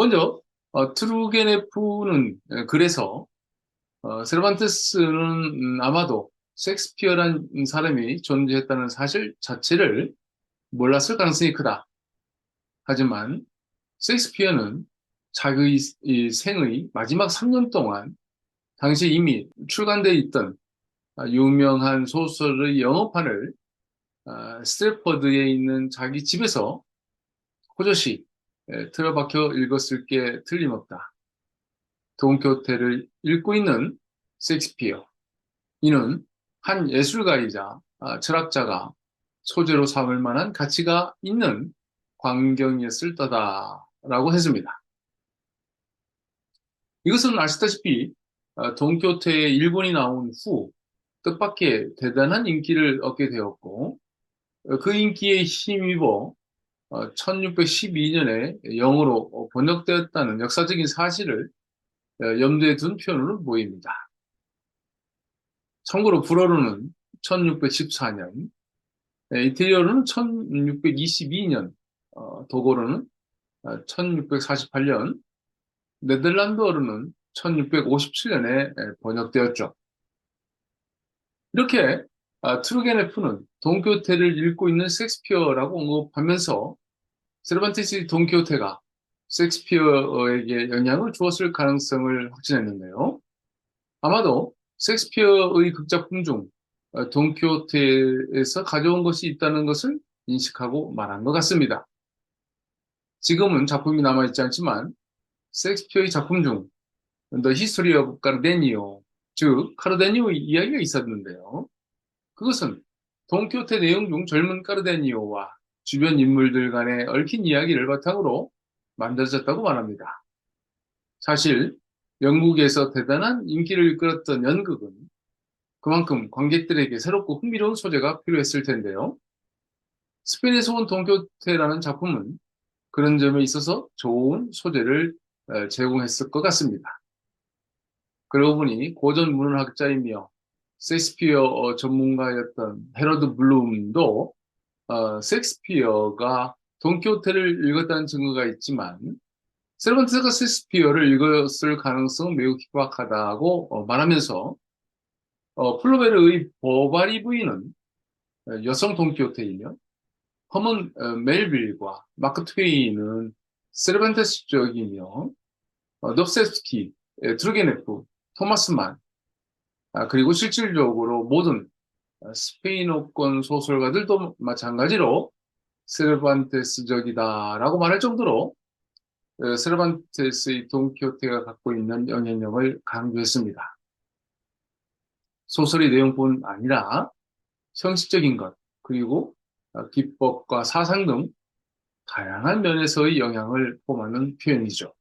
먼저 어, 트루게네프는 에, 그래서 어, 세르반테스는 음, 아마도 셰익스피어란 사람이 존재했다는 사실 자체를 몰랐을 가능성이 크다. 하지만 셰익스피어는 자기 이 생의 마지막 3년 동안 당시 이미 출간되어 있던 아, 유명한 소설의 영어판을 아, 스트래퍼드에 있는 자기 집에서 호조시 에, 틀어박혀 읽었을 게 틀림없다. 돈키호테를 읽고 있는 셰익스피어. 이는 한 예술가이자 아, 철학자가 소재로 삼을 만한 가치가 있는 광경이었을 거다라고 했습니다. 이것은 아시다시피 아, 돈키호테의 일본이 나온 후 뜻밖의 대단한 인기를 얻게 되었고 어, 그 인기에 힘입어 1612년에 영어로 번역되었다는 역사적인 사실을 어, 염두에 둔 표현으로 보입니다. 참고로 불어로는 1614년, 이태리어로는 1622년, 어, 독어로는 1648년, 네덜란드어로는 1657년에 번역되었죠. 이렇게 아, 트루게네프는 돈키호테를 읽고 있는 섹스피어라고 언급하면서 세르반테스 돈키호테가 섹스피어에게 영향을 주었을 가능성을 확신했는데요. 아마도 섹스피어의 극작품 중 어, 돈키호테에서 가져온 것이 있다는 것을 인식하고 말한 것 같습니다. 지금은 작품이 남아있지 않지만 섹스피어의 작품 중 The History of Cardenio, 즉 카르데니오의 이야기가 있었는데요. 그것은 돈키호테 내용 중 젊은 카르데니오와 주변 인물들 간의 얽힌 이야기를 바탕으로 만들어졌다고 말합니다. 사실 영국에서 대단한 인기를 끌었던 연극은 그만큼 관객들에게 새롭고 흥미로운 소재가 필요했을 텐데요. 스페인에서 온 돈키호테라는 작품은 그런 점에 있어서 좋은 소재를 어, 제공했을 것 같습니다. 그러고 보니 고전 문헌학자이며 섹스피어 전문가였던 헤러드 블룸도 어, 섹스피어가 돈키호테를 읽었다는 증거가 있지만 세르반테스가 섹스피어를 읽었을 가능성은 매우 희박하다고 어, 말하면서 어, 플로베르의 버바리 부인은 여성 돈키호테이며 허먼 어, 멜빌과 마크 트웨이는 세르반테스 쪽이며 어, 넙세스키, 트루게네프, 토마스만 아, 그리고 실질적으로 모든 스페인어권 소설가들도 마찬가지로 세르반테스적이다라고 말할 정도로 세르반테스의 돈키호테가 갖고 있는 영향력을 강조했습니다. 소설의 내용뿐 아니라 형식적인 것, 그리고 기법과 사상 등 다양한 면에서의 영향을 포함하는 표현이죠.